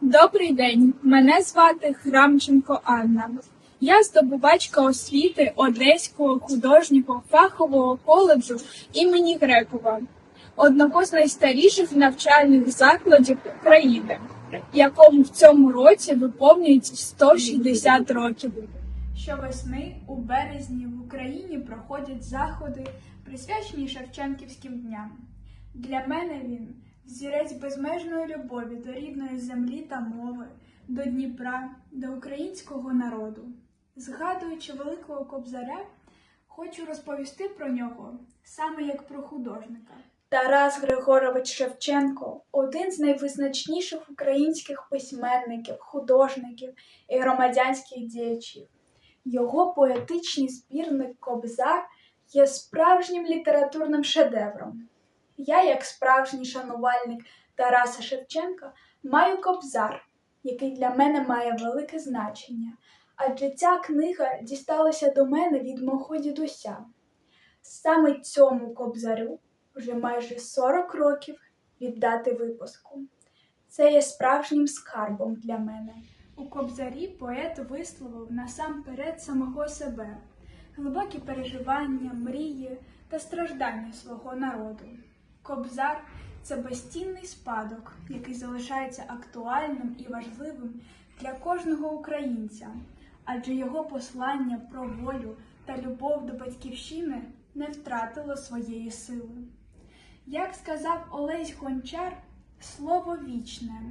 Добрий день, мене звати Храмченко Анна. Я здобувачка освіти Одеського художнього фахового коледжу імені Грекова, одного з найстаріших навчальних закладів країни, якому в цьому році виповнюється 160 років. Щовесни у березні в Україні проходять заходи, присвячені Шевченківським дням. Для мене він зірець безмежної любові до рідної землі та мови, до Дніпра, до українського народу. Згадуючи великого кобзаря, хочу розповісти про нього саме як про художника. Тарас Григорович Шевченко один з найвизначніших українських письменників, художників і громадянських діячів. Його поетичний збірник Кобзар є справжнім літературним шедевром. Я, як справжній шанувальник Тараса Шевченка, маю кобзар, який для мене має велике значення, адже ця книга дісталася до мене від мого дідуся. Саме цьому кобзарю вже майже 40 років від дати випуску. Це є справжнім скарбом для мене. У кобзарі поет висловив насамперед самого себе, глибокі переживання, мрії та страждання свого народу. Кобзар це безцінний спадок, який залишається актуальним і важливим для кожного українця, адже його послання про волю та любов до батьківщини не втратило своєї сили. Як сказав Олесь Гончар, слово вічне,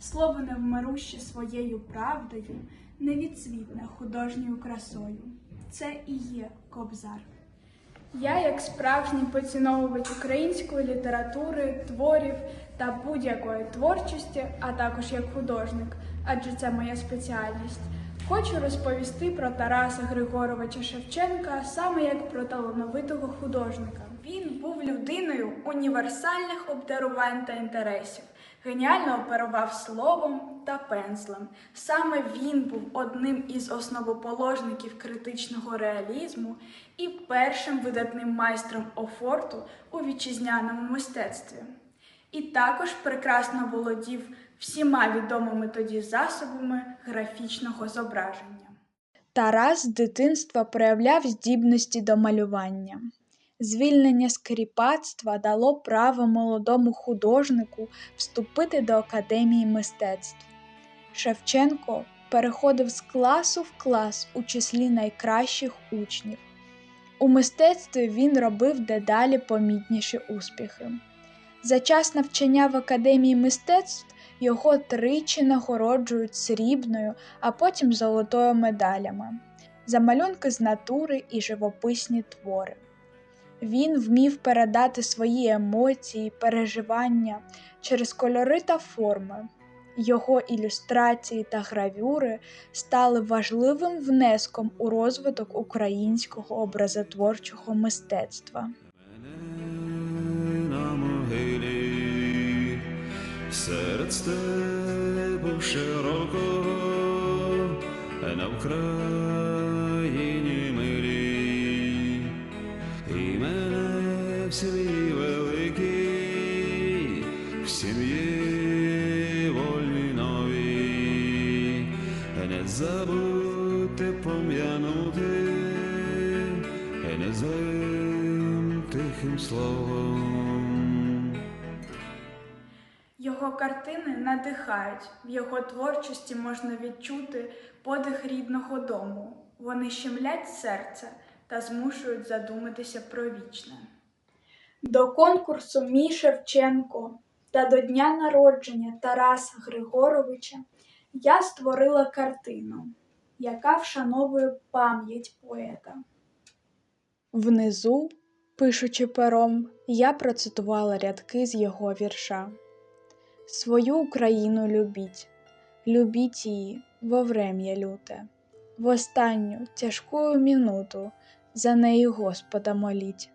слово невмируще своєю правдою, невідсвітне художньою красою. Це і є кобзар. Я, як справжній поціновувач української літератури, творів та будь-якої творчості, а також як художник, адже це моя спеціальність, хочу розповісти про Тараса Григоровича Шевченка саме як про талановитого художника. Він був людиною універсальних обдарувань та інтересів, геніально оперував словом та пензлем. Саме він був одним із основоположників критичного реалізму і першим видатним майстром офорту у вітчизняному мистецтві. І також прекрасно володів всіма відомими тоді засобами графічного зображення. Тарас з дитинства проявляв здібності до малювання. Звільнення з дало право молодому художнику вступити до Академії мистецтв. Шевченко переходив з класу в клас у числі найкращих учнів. У мистецтві він робив дедалі помітніші успіхи. За час навчання в Академії мистецтв його тричі нагороджують срібною, а потім золотою медалями за малюнки з натури і живописні твори. Він вмів передати свої емоції, переживання через кольори та форми. Його ілюстрації та гравюри стали важливим внеском у розвиток українського образотворчого мистецтва. На могилі широкого на Вкраїні в сім'ї вольній новій, не забудьте пом'янути, не злим тихим словом. Його картини надихають, в його творчості можна відчути подих рідного дому. Вони щемлять серце та змушують задуматися про вічне. До конкурсу Мій Шевченко та до дня народження Тараса Григоровича я створила картину, яка вшановує пам'ять поета. Внизу, пишучи пером, я процитувала рядки з його вірша. Свою Україну любіть, любіть її во врем'я люте, в останню тяжкую минуту за неї Господа моліть.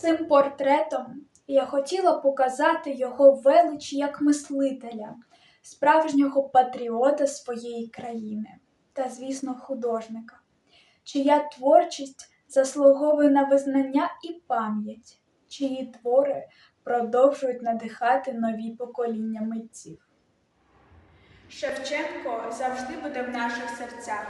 Цим портретом я хотіла показати його велич як мислителя, справжнього патріота своєї країни та, звісно, художника, чия творчість заслуговує на визнання і пам'ять, чиї твори продовжують надихати нові покоління митців. Шевченко завжди буде в наших серцях.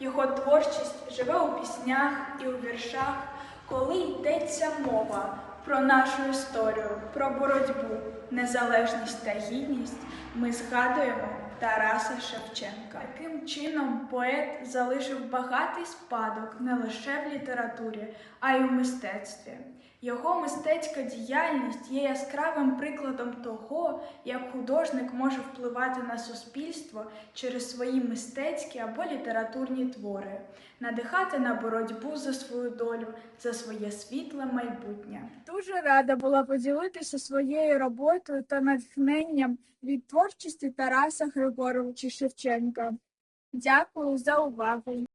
Його творчість живе у піснях і у віршах, коли йдеться мова про нашу історію, про боротьбу, незалежність та гідність. Ми згадуємо Тараса Шевченка. Таким чином, поет залишив багатий спадок не лише в літературі, а й у мистецтві. Його мистецька діяльність є яскравим прикладом того, як художник може впливати на суспільство через свої мистецькі або літературні твори, надихати на боротьбу за свою долю, за своє світле майбутнє. Дуже рада була поділитися своєю роботою та натхненням від творчості Тараса Григоровича Шевченка. Дякую за увагу.